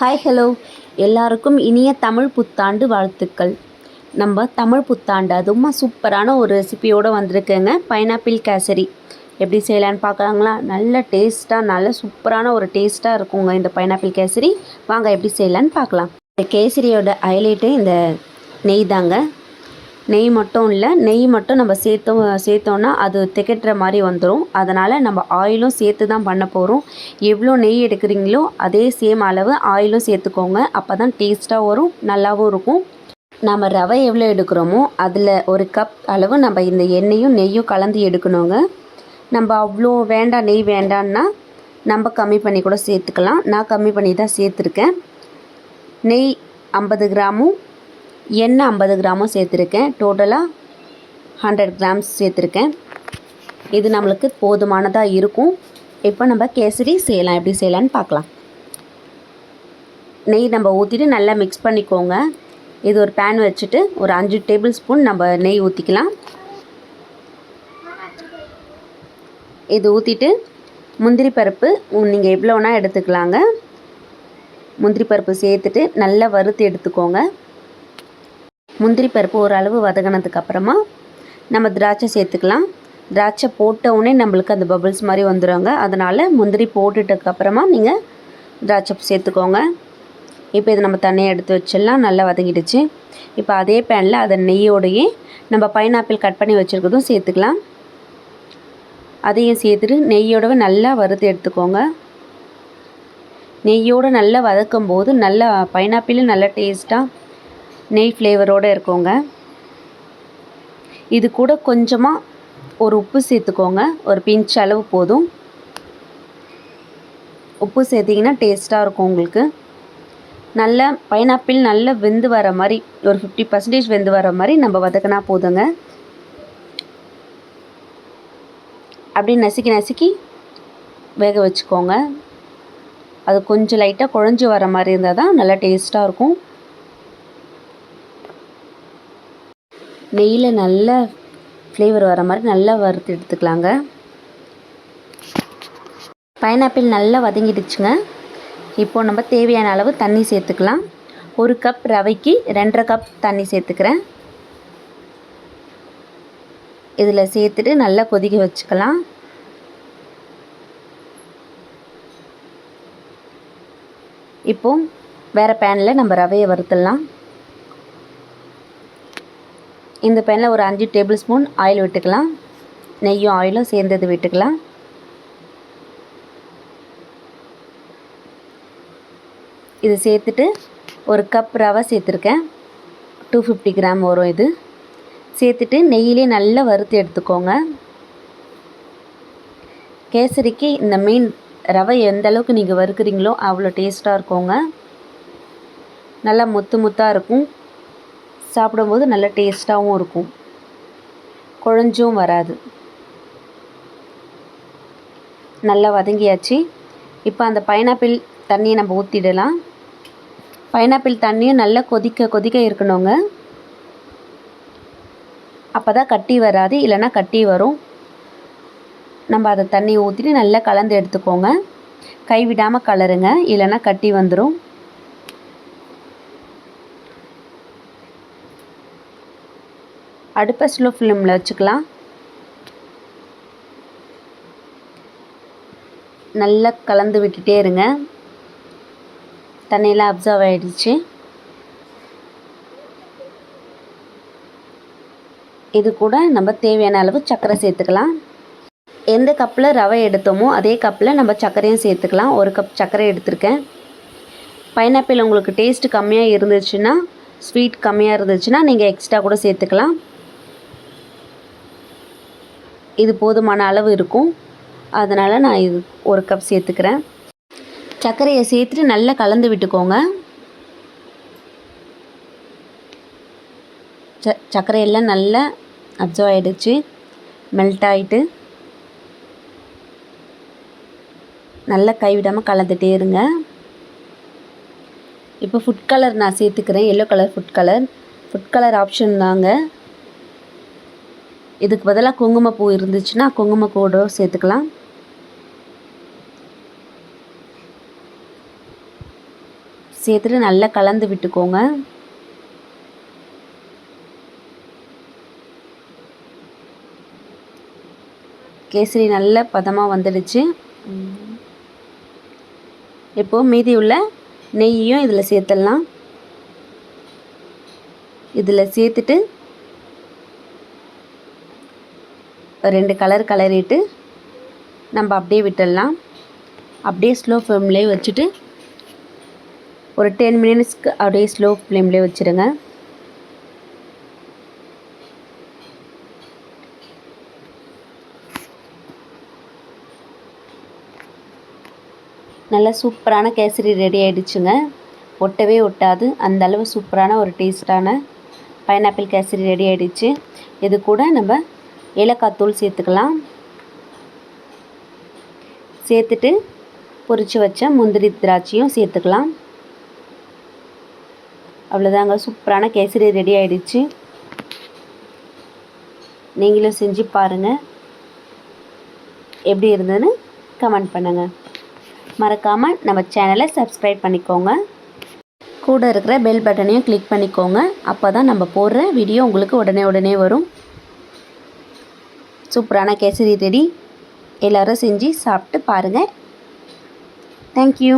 Hi hello எல்லாருக்கும் இனிய தமிழ் புத்தாண்டு வாழ்த்துக்கள். நம்ம தமிழ் புத்தாண்டு அதுவும் சூப்பரான ஒரு ரெசிபியோடு வந்திருக்கேங்க. பைனாப்பிள் கேசரி எப்படி செய்யலான்னு பார்க்கலாங்களா? நல்ல டேஸ்ட்டாக நல்ல சூப்பரான ஒரு டேஸ்ட்டாக இருக்குங்க இந்த பைனாப்பிள் கேசரி வாங்க எப்படி செய்யலான்னு பார்க்கலாம். இந்த கேசரியோட ஹைலைட்டு இந்த நெய் தாங்க. நெய் மட்டும் இல்லை நெய் மட்டும் நம்ம சேர்த்தோம் சேர்த்தோன்னா அது திகட்டுற மாதிரி வந்துடும் அதனால் நம்ம ஆயிலும் சேர்த்து தான் பண்ண போகிறோம் எவ்வளோ நெய் எடுக்கிறீங்களோ அதே சேம் அளவு ஆயிலும் சேர்த்துக்கோங்க. அப்போ தான் டேஸ்ட்டாக வரும் நல்லாவும் இருக்கும். நம்ம ரவை எவ்வளோ எடுக்கிறோமோ அதில் ஒரு கப் அளவு நம்ம இந்த எண்ணெயும் நெய்யும் கலந்து எடுக்கணுங்க. நம்ம அவ்வளோ வேண்டாம் நெய் வேண்டான்னா நம்ம கம்மி பண்ணி கூட சேர்த்துக்கலாம். நான் கம்மி பண்ணி தான் சேர்த்துருக்கேன். நெய் ஐம்பது கிராமும் எண்ணெய் ஐம்பது கிராமும் சேர்த்துருக்கேன். டோட்டலாக ஹண்ட்ரட் கிராம்ஸ் சேர்த்துருக்கேன். இது நம்மளுக்கு போதுமானதாக இருக்கும். இப்போ நம்ம கேசரி செய்யலாம். எப்படி செய்யலான்னு பார்க்கலாம். நெய் நம்ம ஊற்றிட்டு நல்லா மிக்ஸ் பண்ணிக்கோங்க. இது ஒரு பேன் வச்சுட்டு ஒரு அஞ்சு டேபிள் ஸ்பூன் நம்ம நெய் ஊற்றிக்கலாம் இது ஊற்றிட்டு முந்திரி பருப்பு நீங்கள் எவ்வளோ வேணால் எடுத்துக்கலாங்க. முந்திரி பருப்பு சேர்த்துட்டு நல்லா வறுத்து எடுத்துக்கோங்க. முந்திரி பருப்பு ஓரளவு வதங்கினதுக்கு அப்புறமா நம்ம திராட்சை சேர்த்துக்கலாம். திராட்சை போட்டவுடனே நம்மளுக்கு அந்த பபிள்ஸ் மாதிரி வந்துடுவாங்க அதனால் முந்திரி போட்டுட்டதுக்கப்புறமா நீங்கள் திராட்சை சேர்த்துக்கோங்க. இப்போ இது நம்ம தண்ணியை எடுத்து வச்சிடலாம். நல்லா வதங்கிடுச்சு. இப்போ அதே பேனில் அதை நெய்யோடையே நம்ம பைனாப்பிள் கட் பண்ணி வச்சுருக்கதும் சேர்த்துக்கலாம். அதையும் சேர்த்துட்டு நெய்யோடவே நல்லா வறுத்து எடுத்துக்கோங்க. நெய்யோடு நல்லா வதக்கும் போது நல்லா பைனாப்பிளும் நல்லா டேஸ்ட்டாக நெய் ஃப்ளேவரோடு இருக்கோங்க. இது கூட கொஞ்சமாக ஒரு உப்பு சேர்த்துக்கோங்க. ஒரு பிஞ்ச் அளவு போதும். உப்பு சேர்த்திங்கன்னா டேஸ்ட்டாக இருக்கும் உங்களுக்கு. நல்ல பைனாப்பிள் நல்ல வெந்து வர மாதிரி ஒரு ஃபிஃப்டி பர்சன்டேஜ் வெந்து வர மாதிரி நம்ம வதக்கினா போதுங்க. அப்படி நசுக்கி நசுக்கி வேக வச்சுக்கோங்க. அது கொஞ்சம் லைட்டாக குழஞ்சி வர மாதிரி இருந்தால் தான் நல்லா டேஸ்ட்டாக இருக்கும். நெய்யில் நல்ல ஃப்ளேவர் வர மாதிரி நல்லா வறுத்து எடுத்துக்கலாங்க. பைனாப்பிள் நல்லா வதங்கிடுச்சுங்க. இப்போது நம்ம தேவையான அளவு தண்ணி சேர்த்துக்கலாம். ஒரு கப் ரவைக்கு ரெண்டரை கப் தண்ணி சேர்த்துக்கிறேன். இதில் சேர்த்துட்டு நல்லா கொதிக்க வச்சுக்கலாம். இப்போது வேறு பேனில் நம்ம ரவையை வறுத்துடலாம். இந்த பேனில் ஒரு அஞ்சு டேபிள் ஸ்பூன் ஆயில் விட்டுக்கலாம். நெய்யும் ஆயிலும் சேர்ந்தது விட்டுக்கலாம். இது சேர்த்துட்டு ஒரு கப் ரவை சேர்த்துருக்கேன். டூ ஃபிஃப்டி கிராம் வரும் இது. சேர்த்துட்டு நெய்யிலே நல்லா வறுத்து எடுத்துக்கோங்க. கேசரிக்கு இந்த மீன் ரவை எந்த அளவுக்கு நீங்கள் வறுக்குறீங்களோ அவ்வளோ டேஸ்ட்டாக இருக்குங்க. நல்லா முத்து முத்தாக இருக்கும். சாப்பிடும்போது நல்ல டேஸ்ட்டாகவும் இருக்கும். குழஞ்சும் வராது. நல்லா வதங்கியாச்சு. இப்போ அந்த பைனாப்பிள் தண்ணியை நம்ம ஊற்றிடலாம் பைனாப்பிள் தண்ணியும் நல்லா கொதிக்க கொதிக்க இருக்கணுங்க. அப்போ தான் கட்டி வராது இல்லைன்னா கட்டி வரும். நம்ம அதை தண்ணி ஊற்றிட்டு நல்லா கலந்து எடுத்துக்கோங்க. கைவிடாமல் கலருங்க இல்லைன்னா கட்டி வந்துடும் அடுப்பை ஸ்லோ ஃப்ளேமில் வச்சுக்கலாம். நல்லா கலந்து விட்டுட்டே இருங்க. தண்ணியெலாம் அப்சர்வ் ஆகிடுச்சு இது கூட நம்ம தேவையான அளவு சர்க்கரை சேர்த்துக்கலாம். எந்த கப்பில் ரவை எடுத்தோமோ அதே கப்பில் நம்ம சர்க்கரையும் சேர்த்துக்கலாம். ஒரு கப் சர்க்கரை எடுத்திருக்கேன். பைனாப்பிள் உங்களுக்கு டேஸ்ட்டு கம்மியாக இருந்துச்சுன்னா ஸ்வீட் கம்மியாக இருந்துச்சுன்னா நீங்கள் எக்ஸ்ட்ரா கூட சேர்த்துக்கலாம். இது போதுமான அளவு இருக்கும். அதனால் நான் இது ஒரு கப் சேர்த்துக்கிறேன். சர்க்கரையை சேர்த்துட்டு நல்லா கலந்து விட்டுக்கோங்க. ச சர்க்கரையெல்லாம் நல்லா அப்சர்வ் ஆகிடுச்சு மெல்ட் ஆகிட்டு நல்லா கைவிடாமல் கலந்துகிட்டே இருங்க. இப்போ ஃபுட் கலர் நான் சேர்த்துக்கிறேன். Yellow colour food colour food colour option தாங்க. இதுக்கு பதிலாக குங்குமப்பூ இருந்துச்சுன்னா குங்குமப்பூவோட சேர்த்துக்கலாம். சேர்த்துட்டு நல்லா கலந்து விட்டுக்கோங்க. கேசரி நல்ல பதமாக வந்துடுச்சு. இப்போது மீதி உள்ள நெய்யும் இதில் சேர்த்துடலாம். இதில் சேர்த்துட்டு ரெண்டு கலர் கலரிட்டு நம்ம அப்படியே விட்டுடலாம். அப்படியே ஸ்லோ ஃப்ளேம்லேயே வச்சுட்டு ஒரு டென் மினிட்ஸ்க்கு அப்படியே ஸ்லோ ஃப்ளேம்லேயே வச்சுருங்க. நல்லா சூப்பரான கேசரி ரெடி ஆகிடுச்சுங்க ஒட்டவே ஒட்டாது. அந்த அளவு சூப்பரான ஒரு டேஸ்ட்டான பைனாப்பிள் கேசரி ரெடி ஆகிடுச்சு இது கூட நம்ம ஏலக்காய் தூள் சேர்த்துக்கலாம். சேர்த்துட்டு பொரித்து வச்ச முந்திரி திராட்சையும் சேர்த்துக்கலாம். அவ்வளோதாங்க சூப்பரான கேசரி ரெடி ஆகிடுச்சு நீங்களும் செஞ்சு பாருங்கள் எப்படி இருந்ததுன்னு கமெண்ட் பண்ணுங்கள் மறக்காமல் நம்ம சேனலை சப்ஸ்கிரைப் பண்ணிக்கோங்க. கூட இருக்கிற பெல் பட்டனையும் கிளிக் பண்ணிக்கோங்க. அப்போ தான் நம்ம போடுற வீடியோ உங்களுக்கு உடனே உடனே வரும். சூப்பரான கேசரி ரெடி. எல்லோரும் செஞ்சு சாப்பிட்டு பாருங்கள் தேங்க்யூ